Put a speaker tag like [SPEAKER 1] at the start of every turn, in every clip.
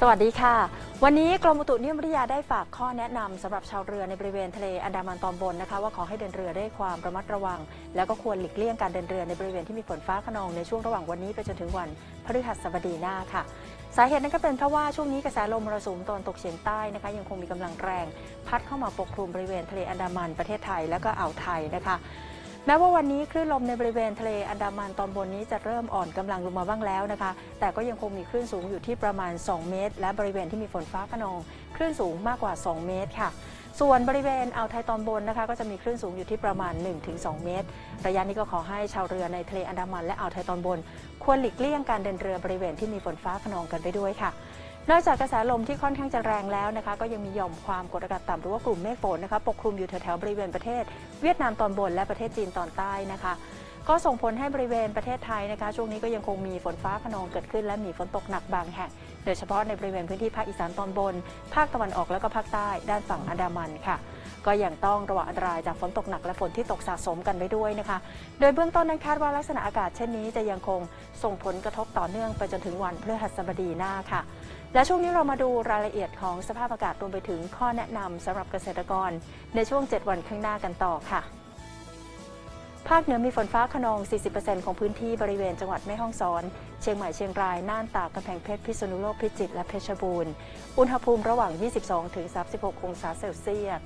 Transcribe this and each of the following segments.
[SPEAKER 1] สวัสดีค่ะ วันนี้กรมอุตุนิยมวิทยาได้ฝากข้อแนะนำสำหรับชาวเรือในบริเวณทะเลอันดามันตอนบนนะคะว่าขอให้เดินเรือด้วยความระมัดระวัง แล้วก็ควรหลีกเลี่ยงการเดินเรือในบริเวณที่มีฝนฟ้าขนองในช่วงระหว่างวันนี้ไปจนถึงวันพฤหัสบดีหน้าค่ะ สาเหตุนั้นก็เป็นเพราะว่าช่วงนี้กระแสลมมรสุมตะวันตกเฉียงใต้นะคะยังคงมีกำลังแรง พัดเข้ามาปกคลุมบริเวณทะเลอันดามันประเทศไทยและก็อ่าวไทยนะคะ แม้ว่าวันนี้คลื่นลมในบริเวณทะเลอันดามันตอนบนนี้จะเริ่มอ่อนกำลังลงมาบ้างแล้วนะคะ แต่ก็ยังคงมีคลื่นสูงอยู่ที่ประมาณ 2 เมตร และบริเวณที่มีฝนฟ้าขนองคลื่นสูงมากกว่า 2 เมตรค่ะ ส่วนบริเวณอ่าวไทยตอนบนนะคะ ก็จะมีคลื่นสูงอยู่ที่ประมาณ 1-2 เมตร ระยะนี้ก็ขอให้ชาวเรือในทะเลอันดามันและอ่าวไทยตอนบน ควรหลีกเลี่ยงการเดินเรือบริเวณที่มีฝนฟ้าขนองกันไปด้วยค่ะ นอกจากกระแสลมที่ค่อนข้างจะแรงแล้วนะคะ ก็ยังมีหย่อมความกดอากาศต่ำหรือว่ากลุ่มเมฆฝนนะคะปกคลุมอยู่แถวๆบริเวณประเทศ เวียดนามตอนบนและประเทศจีนตอนใต้นะคะก็ส่งผลให้บริเวณประเทศไทยนะคะ ช่วงนี้ก็ยังคงมีฝนฟ้าขนองเกิดขึ้น และมีฝนตกหนักบางแห่ง โดยเฉพาะในบริเวณพื้นที่ภาคอีสานตอนบน ภาคตะวันออกแล้วก็ภาคใต้ ด้านฝั่งอันดามันค่ะ ก็ยังต้องระวังอันตรายจากฝนตกหนักและฝนที่ตกสะสมกันไว้ด้วยนะคะ โดยเบื้องต้นนั้นคาดว่าลักษณะอากาศเช่นนี้จะยังคงส่งผลกระทบต่อเนื่องไปจนถึงวันพฤหัสบดีหน้าค่ะ และช่วงนี้เรามาดูรายละเอียดของสภาพอากาศรวมไปถึงข้อแนะนำสำหรับเกษตรกร ในช่วง 7 วันข้างหน้ากันต่อค่ะ ภาคเหนือมีฝนฟ้าขนอง 40%ของพื้นที่บริเวณจังหวัดแม่ฮ่องสอน เชียงใหม่เชียงราย น่านตากกำแพงเพชรพิษณุโลกพิจิตรและเพชรบูรณ์ อุณหภูมิระหว่าง 22-36 องศาเซลเซียส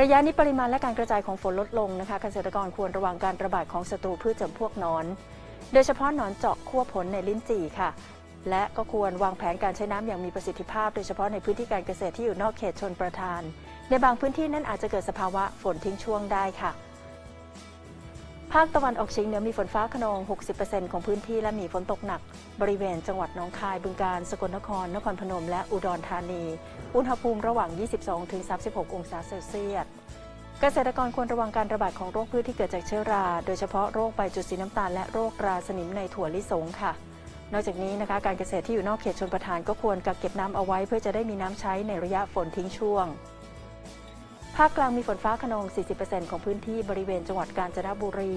[SPEAKER 1] ระยะนี้ปริมาณและการกระจายของฝนลดลงนะคะเกษตรกรควรระวังการระบาดของศัตรูพืชจำพวกนอน โดยเฉพาะหนอนเจาะขั้วผลในลิ้นจี่ค่ะ และก็ควรวางแผนการใช้น้ำอย่างมีประสิทธิภาพ โดยเฉพาะในพื้นที่การเกษตรที่อยู่นอกเขตชนประทาน ในบางพื้นที่นั้นอาจจะเกิดสภาวะฝนทิ้งช่วงได้ค่ะ ภาคตะวันออกเฉียงเหนือมีฝนฟ้าขนอง 60%ของพื้นที่และมีฝนตกหนัก บริเวณจังหวัดหนองคาย บึงกาฬ สกลนคร นครพนม และอุดรธานี อุณหภูมิระหว่าง 22-36 องศาเซลเซียสเกษตรกรควรระวังการระบาดของโรคพืชที่เกิดจากเชื้อรา โดยเฉพาะโรคใบจุดสีน้ำตาลและโรคราสนิมในถั่วลิสงค่ะ นอกจากนี้นะคะการเกษตรที่อยู่นอกเขตชนประทานก็ควรกักเก็บน้ำเอาไว้ เพื่อจะได้มีน้ำใช้ในระยะฝนทิ้งช่วง ภาคกลางมีฝนฟ้าขนอง 40%ของพื้นที่บริเวณจังหวัดกาญจนบุรี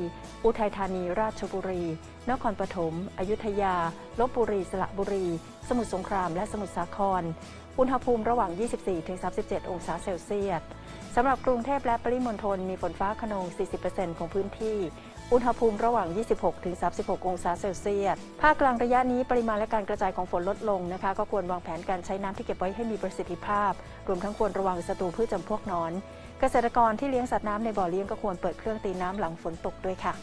[SPEAKER 1] อุทัยธานี ราชบุรี นครปฐม อยุธยา ลบบุรี สระบุรี สมุทรสงคราม และสมุทรสาคร อุณหภูมิระหว่าง 24-37 องศาเซลเซียสสำหรับกรุงเทพและปริมณฑลมีฝนฟ้าขนอง 40%ของพื้นที่ อุณหภูมิระหว่าง 26-36 องศาเซลเซียส ภาคกลางระยะนี้ปริมาณและการกระจายของฝนลดลงนะคะ ก็ควรวางแผนการใช้น้ำที่เก็บไว้ให้มีประสิทธิภาพ รวมทั้งควรระวังศัตรูพืชจำพวกนอน เกษตรกรที่เลี้ยงสัตว์น้ำในบ่อเลี้ยงก็ควรเปิดเครื่องตีน้ำหลังฝนตกด้วยค่ะ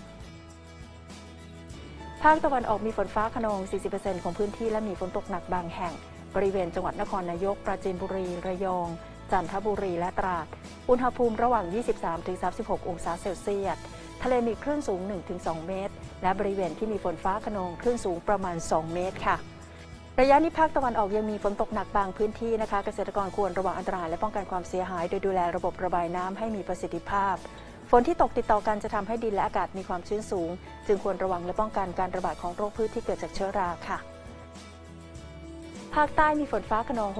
[SPEAKER 1] ภาคตะวันออกมีฝนฟ้าขนอง 40%ของพื้นที่และมีฝนตกหนักบางแห่ง บริเวณจังหวัดนครนายก ปราจีนบุรี ระยอง จันทบุรี และตราด อุณหภูมิระหว่าง 23-36 องศาเซลเซียส ทะเลมีคลื่นสูง 1-2 เมตร และบริเวณที่มีฝนฟ้าขนองคลื่นสูงประมาณ 2 เมตรค่ะ ระยะนี้ภาคตะวันออกยังมีฝนตกหนักบางพื้นที่นะคะ เกษตรกรควรระวังอันตรายและป้องกันความเสียหาย โดยดูแลระบบระบายน้ำให้มีประสิทธิภาพฝนที่ตกติดต่อกันจะทำให้ดินและอากาศมีความชื้นสูง จึงควรระวังและป้องกันการระบาดของโรคพืชที่เกิดจากเชื้อราค่ะ ภาคใต้มีฝนฟ้าขนอง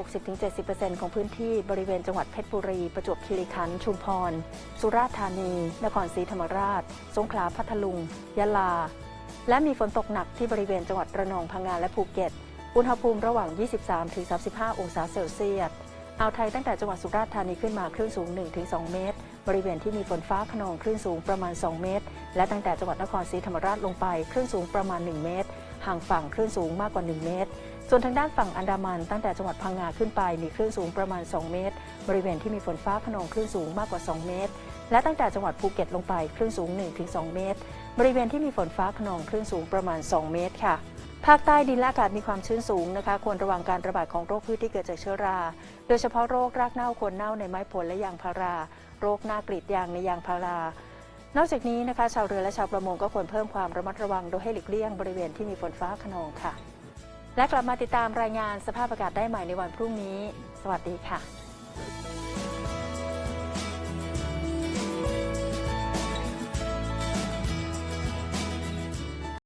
[SPEAKER 1] 60-70%ของพื้นที่บริเวณจังหวัดเพชรบุรี ประจวบคีรีขันธ์ชุมพร สุราษฎร์ธานี นครศรีธรรมราช สงขลาพัทลุง ยะลา และมีฝนตกหนักที่บริเวณจังหวัดระนองพังงาและภูเก็ต อุณหภูมิระหว่าง 23-35 องศาเซลเซียสอ่าวไทยตั้งแต่จังหวัดสุราษฎร์ธานีขึ้นมาคลื่นสูง 1-2 เมตร บริเวณที่มีฝนฟ้าขนองคลื่นสูงประมาณ 2 เมตร และตั้งแต่จังหวัดนครศรีธรรมราชลงไปคลื่นสูงประมาณ 1 เมตร ห่างฝั่งคลื่นสูงมากกว่า 1 เมตร ส่วนทางด้านฝั่งอันดามันตั้งแต่จังหวัดพังงาขึ้นไปมีคลื่นสูงประมาณ 2 เมตร บริเวณที่มีฝนฟ้าขนองคลื่นสูงมากกว่า 2 เมตร และตั้งแต่จังหวัดภูเก็ตลงไปคลื่นสูง 1-2 เมตร บริเวณที่มีฝนฟ้าขนองคลื่นสูงประมาณ 2 เมตรค่ะภาคใต้ดินและอากาศมีความชื้นสูงนะคะควรระวังการระบาดของโรคพืชที่เกิดจากเชื้อรา โดยเฉพาะโรครากเน่าคนเน่าในไม้ผลและยางพารา โรคหน้ากรีดยางในยางพารานอกจากนี้นะคะ ชาวเรือและชาวประมงก็ควรเพิ่มความระมัดระวังโดยให้หลีกเลี่ยงบริเวณที่มีฝนฟ้าขนองค่ะ และกลับมาติดตามรายงานสภาพอากาศได้ใหม่ในวันพรุ่งนี้ สวัสดีค่ะ